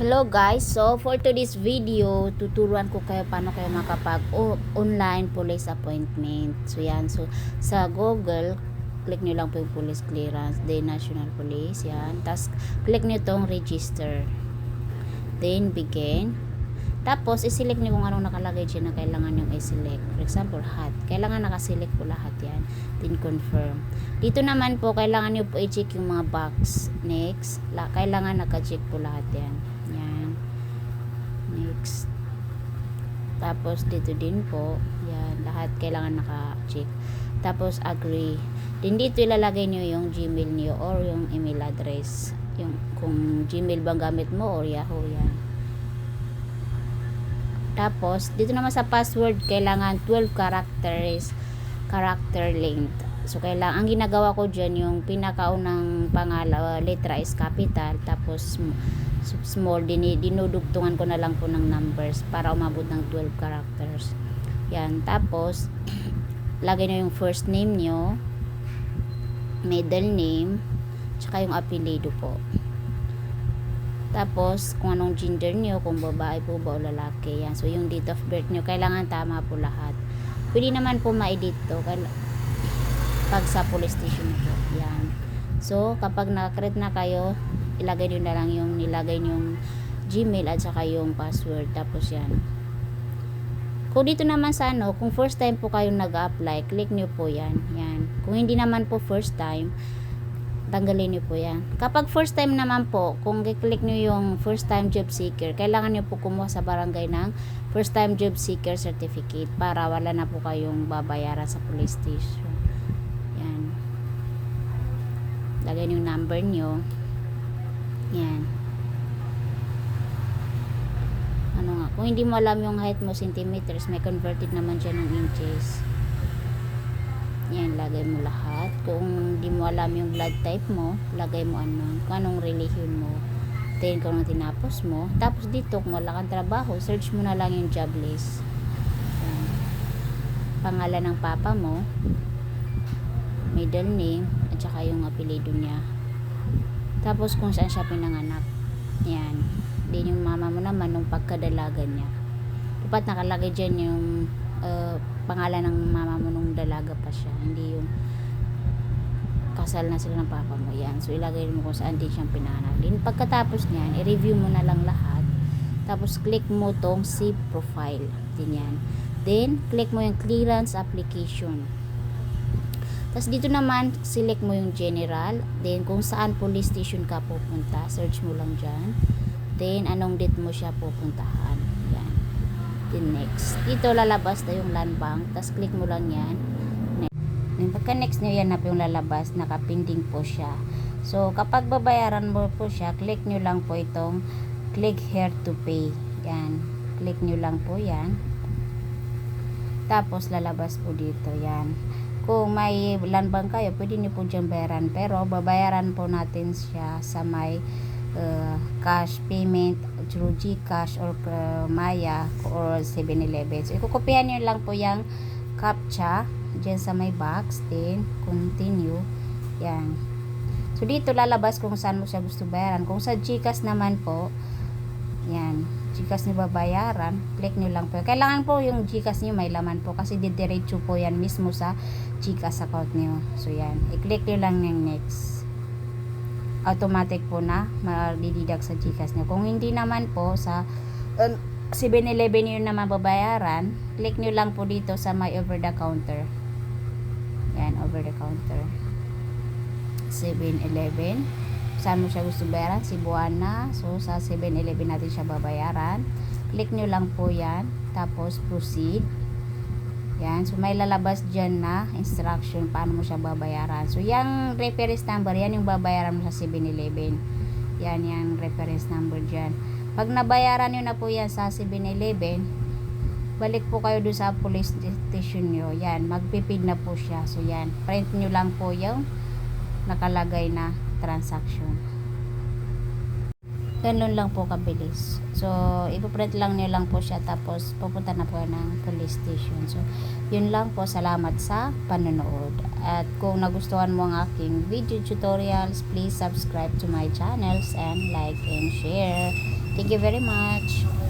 Hello guys, so for today's video, tuturuan ko kayo paano kayo makapag online police appointment. So yan, so sa Google, click nyo lang po yung police clearance, then national police, yan. Tapos click nyo tong register. Then begin. Tapos i-select nyo kung anong nakalagay dyan na kailangan yung i-select. For example, hat. Kailangan nakaselect po lahat yan. Then confirm. Dito naman po, kailangan nyo po i-check yung mga box. Next. La, kailangan naka-check po lahat yan. Next. Tapos dito din po, yan, lahat kailangan naka-check. Tapos agree. Din dito ilalagay nyo yung Gmail nyo or yung email address. Yung kung Gmail bang gamit mo or Yahoo yan. Tapos dito naman sa password kailangan 12 characters character length. So kailangan ang ginagawa ko diyan yung pinakaunang pangalawa letra is capital tapos sm- small din dinudugtungan ko na lang po ng numbers para umabot ng 12 characters. Yan, tapos lagay na yung first name nyo, middle name, tsaka yung apelido po. Tapos, kung anong gender nyo, kung babae po ba o lalaki. Yan. So, yung date of birth nyo, kailangan tama po lahat. Pwede naman po ma-edit to pag sa police station po. Yan. So, kapag nakakreate na kayo, ilagay nyo na lang yung nilagay yung Gmail at saka yung password. Tapos yan. Kung dito naman sa ano, kung first time po kayong nag-apply, click nyo po yan. Yan. Kung hindi naman po first time, tanggalin nyo po yan. Kapag first time naman po, kung i-click nyo yung first time job seeker, kailangan nyo po kumuha sa barangay ng first time job seeker certificate para wala na po kayong babayaran sa police station. Yan. Lagyan yung number nyo. Yan. Ano nga, kung hindi mo alam yung height mo centimeters, may converted naman dyan ng inches. Yan, lagay mo lahat. Kung di mo alam yung blood type mo, lagay mo ano, kung anong religion mo. Then, kung anong tinapos mo. Tapos dito, kung wala kang trabaho, search mo na lang yung job list. Yan. Pangalan ng papa mo, middle name, at saka yung apelido niya. Tapos, kung saan siya pinanganak. Yan. Then, yung mama mo naman, nung pagkadalaga niya. Dapat nakalagay dyan yung uh, pangalan ng mama mo nung dalaga pa siya. Hindi yung kasal na sila ng papa mo. Yan. So, ilagay mo kung saan din siyang pinanganak. Then, pagkatapos niyan, i-review mo na lang lahat. Tapos, click mo tong save profile. Din yan. Then, click mo yung clearance application. Tapos, dito naman, select mo yung general. Then, kung saan police station ka pupunta, search mo lang dyan. Then, anong date mo siya pupuntahan. Yan. Then next. Dito lalabas na yung land bank. Tapos click mo lang yan. Next. Pagka next nyo yan na yung lalabas, nakapinding po siya. So kapag babayaran mo po siya, click nyo lang po itong click here to pay. Yan. Click nyo lang po yan. Tapos lalabas po dito. Yan. Kung may land bank kayo, pwede nyo po dyan bayaran. Pero babayaran po natin siya sa may uh, cash payment through GCash or uh, Maya or 7-Eleven. So, ikukopihan nyo lang po yung captcha dyan sa may box. Then, continue. Yan. So, dito lalabas kung saan mo siya gusto bayaran. Kung sa GCash naman po, yan. GCash nyo babayaran. Click nyo lang po. Kailangan po yung GCash nyo may laman po kasi didiretso po yan mismo sa GCash account nyo. So, yan. I-click nyo lang yung next automatic po na madididak sa GCash nyo. Kung hindi naman po sa uh, 7-Eleven yun naman babayaran, click nyo lang po dito sa my over the counter. Yan, over the counter. 7-Eleven. Saan mo siya gusto bayaran? Cebuana. So, sa 7-Eleven natin siya babayaran. Click nyo lang po yan. Tapos, proceed. Yan. So, may lalabas dyan na instruction paano mo siya babayaran. So, yung reference number, yan yung babayaran mo sa 7-Eleven. Yan, yung reference number dyan. Pag nabayaran nyo na po yan sa 7-Eleven, balik po kayo doon sa police station nyo. Yan, magpipid na po siya. So, yan. Print nyo lang po yung nakalagay na transaction. Ganun lang po kabilis. So, ipoprint lang niyo lang po siya tapos pupunta na po ng police station. So, yun lang po. Salamat sa panonood. At kung nagustuhan mo ang aking video tutorials, please subscribe to my channels and like and share. Thank you very much.